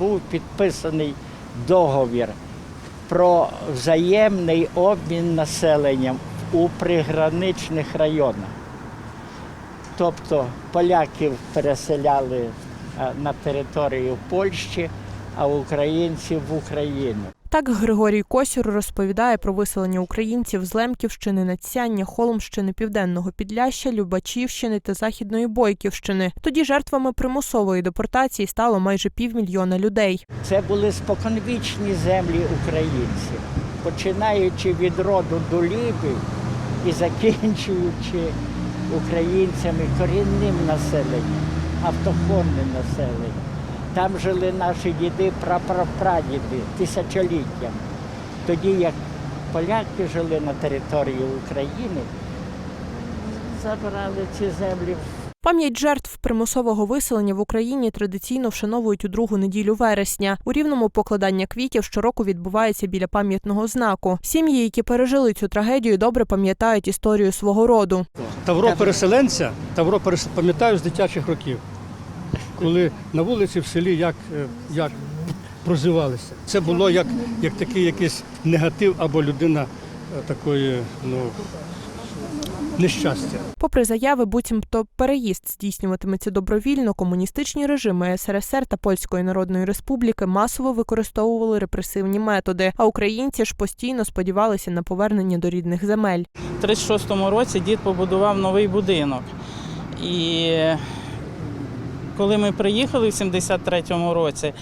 Був підписаний договір про взаємний обмін населенням у приграничних районах. Тобто поляків переселяли е, на територію Польщі, а українців в Україну. Так Григорій Косюр розповідає про виселення українців з Лемківщини, Надсяння, Холмщини, Південного Підляща, Любачівщини та Західної Бойківщини. Тоді жертвами примусової депортації стало майже півмільйона людей. Це були споконвічні землі українців, починаючи від роду долібів і закінчуючи українцями корінним населенням, автохонним населенням. Там жили наші діди, прапрапрадіди тисячоліттями. Тоді як поляки жили на території України, забрали ці землі Пам'ять жертв примусового виселення в Україні традиційно вшановують у другу неділю вересня. У рівному покладання квітів щороку відбувається біля пам'ятного знаку. Сім'ї, які пережили цю трагедію, добре пам'ятають історію свого роду. Тавро переселенця, Тавро пам'ятаю з дитячих років, коли на вулиці в селі як, е, як прозивалися. Це було як, як такий якийсь негатив або людина е, такої ну, нещастя. Попри заяви, буцімто переїзд здійснюватиметься добровільно, комуністичні режими СРСР та Польської Народної Республіки масово використовували репресивні методи. А українці ж постійно сподівалися на повернення до рідних земель. У 36-му році дід побудував новий будинок. І коли ми приїхали в 73-му році,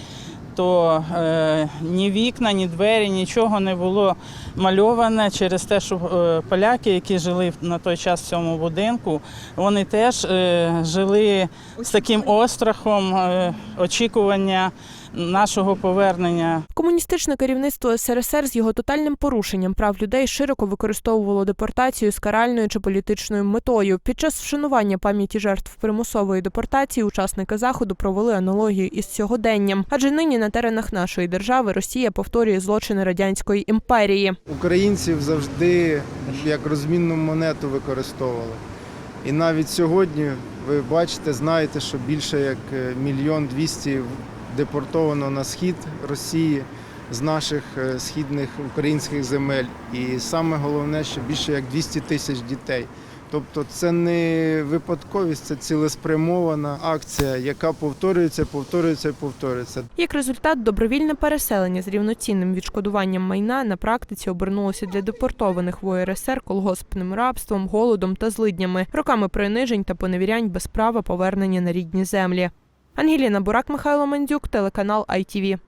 то е, ні вікна, ні двері, нічого не було мальоване через те, що е, поляки, які жили на той час в цьому будинку, вони теж е, жили з таким острахом е, очікування нашого повернення Комуністичне керівництво СРСР з його тотальним порушенням прав людей широко використовувало депортацію з каральною чи політичною метою. Під час вшанування пам'яті жертв примусової депортації учасники заходу провели аналогію із сьогоденням, адже нині на теренах нашої держави Росія повторює злочини радянської імперії. Українців завжди як розмінну монету використовували. І навіть сьогодні ви бачите, знаєте, що більше як е, мільйон двісті депортовано на схід Росії з наших е, східних українських земель. І саме головне, що більше як 200 тисяч дітей. Тобто це не випадковість, це цілеспрямована акція, яка повторюється, повторюється повторюється. Як результат, добровільне переселення з рівноцінним відшкодуванням майна на практиці обернулося для депортованих в УРСР колгоспним рабством, голодом та злиднями, роками принижень та поневірянь без права повернення на рідні землі. Ангеліна Бурак, Михайло Мандюк, телеканал ITV.